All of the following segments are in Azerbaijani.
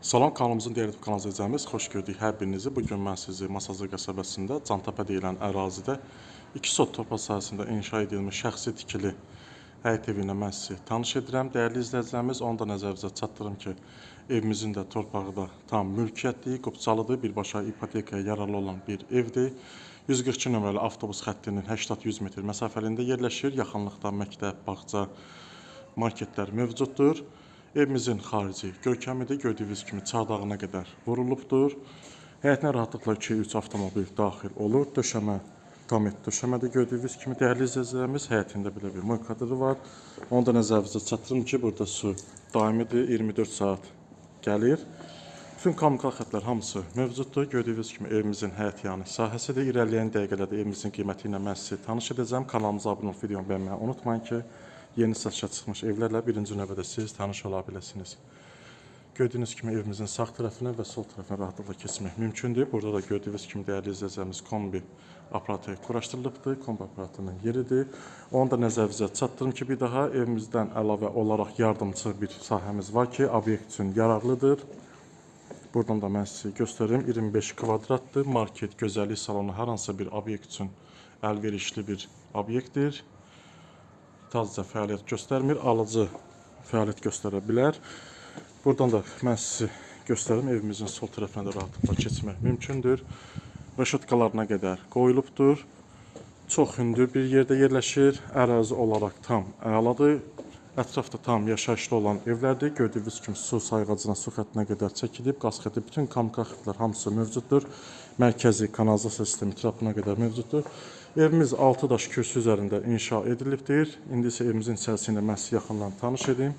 Salam kanalımızın dəyərli kanal izləyicimiz, xoş gördük hər birinizi. Bu gün mən sizi Masazır qəsəbəsində Cantəpə deyilən ərazidə 2 sot torpaq sahəsində inşa edilmiş şəxsi tikili həyət evi ilə mən sizi tanış edirəm. Dəyərli izləyicilərimiz, onu da nəzərinizə çatdırım ki, evimizin də torpağı da tam mülkiyyətli, qupçalıdır, birbaşa ipotekaya yararlı olan bir evdir. 142 nömrəli avtobus xəttinin 80-100 metr məsafəliyində yerləşir. Yaxınlıqda məktəb, bağça, marketlər mövcuddur. Evimizin xarici görkəmidir. Gördüyünüz kimi çardağına qədər vurulubdur. Həyətinə rahatlıqla 2-3 avtomobil daxil olur. Döşəmə tam et döşəmədə gördüyünüz kimi dəyərli izləyicilərimiz həyətində belə bir moy kadrı var. Onu da nəzərinizə çatdırım ki, burada su daimidir, 24 saat gəlir. Bütün kommunikal xətlər hamısı mövcuddur. Gördüyünüz kimi evimizin həyət yanı sahəsidir. İrəliyən dəqiqələrdə evimizin qiyməti ilə mən sizi tanış edəcəm. Kanalımıza abunə olub videomu bəyənməyi unutmayın ki, yeni satışa çıxmış evlərlə birinci növbədə siz tanış ola biləsiniz. Gördüyünüz kimi evimizin sağ tərəfinə və sol tərəfinə rahatlıqla keçmək mümkündür. Burada da gördüyünüz kimi dəyərli izləyicilərimiz kombi aparatı quraşdırılıbdır. Kombi aparatının yeridir. Onu da nəzərinizə çatdırım ki, bir daha evimizdən əlavə olaraq yardımçı bir sahəmiz var ki, obyekt üçün yararlıdır. Buradan da mən sizə göstərim. 25 kvadratdır. Market, gözəllik salonu hər hansı bir obyekt üçün əlverişli bir obyektdir. Tazca fəaliyyət göstərmir, alıcı fəaliyyət göstərə bilər. Buradan da mən sizi göstərim. Evimizin sol tərəfinə də rahatlıqla keçmək mümkündür. Rəşatqalarına qədər qoyulubdur. Çox hündür bir yerdə yerləşir. Ərazi olaraq tam əladır. Ətrafda tam yaşayışlı olan evlərdir. Gördüyünüz kimi su sayğacına, su xəttinə qədər çəkilib. Qaz bütün kommunikal xəttlər hamısı mövcuddur. Mərkəzi kanalizasiya sistemi trapına qədər mövcuddur. Evimiz 6 daş kürsü üzərində inşa edilibdir. İndi isə evimizin içərisində sizi yaxından tanış edeyim.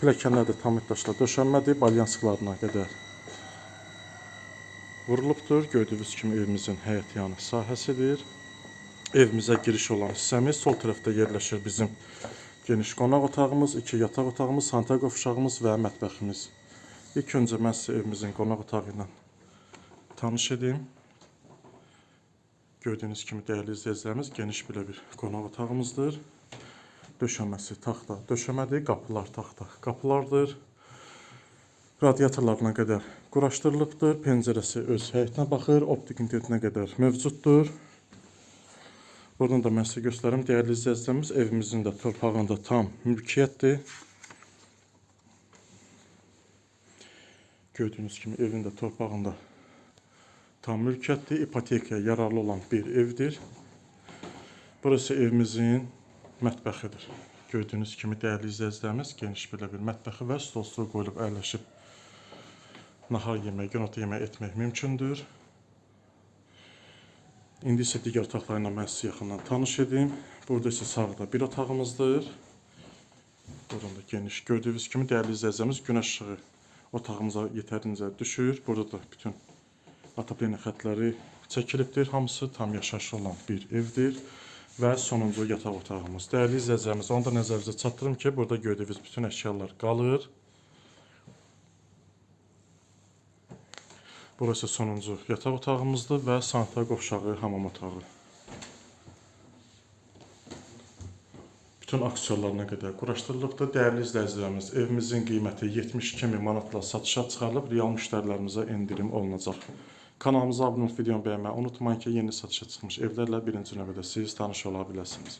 Pilləkənlər də tam daşla döşənmədir. Balyansklarına qədər vurulubdur. Gördüyünüz kimi evimizin həyət yanı sahəsidir. Evimizə giriş olan hissəmiz sol tərəfdə yerləşir bizim geniş qonaq otağımız, iki yataq otağımız, santral qovşağımız və mətbəximiz. İlk öncə mən sizə evimizin qonaq otağı ilə tanış edeyim. Gördüyünüz kimi dəyərli izləyicilərimiz geniş belə bir qonaq otağımızdır. Döşəməsi taxta döşəmədir, qapılar taxta qapılardır. Radiatorlarına qədər quraşdırılıbdır. Pəncərəsi öz həyətinə baxır, optik internetinə qədər mövcuddur. Buradan da mən sizə göstərim. Dəyərli izləyicilərimiz, evimizin də torpağında tam mülkiyyətdir. Gördüyünüz kimi evin də torpağında tam mülkiyyətdir. İpotekaya yararlı olan bir evdir. Burası evimizin mətbəxidir. Gördüyünüz kimi dəyərli izləyicilərimiz geniş belə bir mətbəxi və stol stol qoyulub əyləşib nahar yemək, günorta yemək etmək mümkündür. İndi isə digər otaqlarla mən sizi yaxından tanış edeyim. Burada isə sağda bir otağımızdır. Buradan da geniş gördüyünüz kimi dəyərli izləyicilərimiz günəş işığı otağımıza yetərincə düşür. Burada da bütün Ataplen xətləri çəkilibdir. Hamısı tam yaşayışlı olan bir evdir. Və sonuncu yataq otağımız. Dəyərli izləyicilərimiz, onu da nəzərinizə çatdırım ki, burada gördüyünüz bütün əşyalar qalır. Burası sonuncu yataq otağımızdır və sanitar qovşağı, hamam otağı. Bütün aksiyonlarına qədər quraşdırılıbdır. Dəyərli izləyicilərimiz, evimizin qiyməti 72 min manatla satışa çıxarılıb, real müştərilərimizə endirim olunacaq. Kanalımıza abunə olub videonu bəyənməyi unutmayın ki, yeni satışa çıxmış evlərlə birinci növbədə siz tanış ola biləsiniz.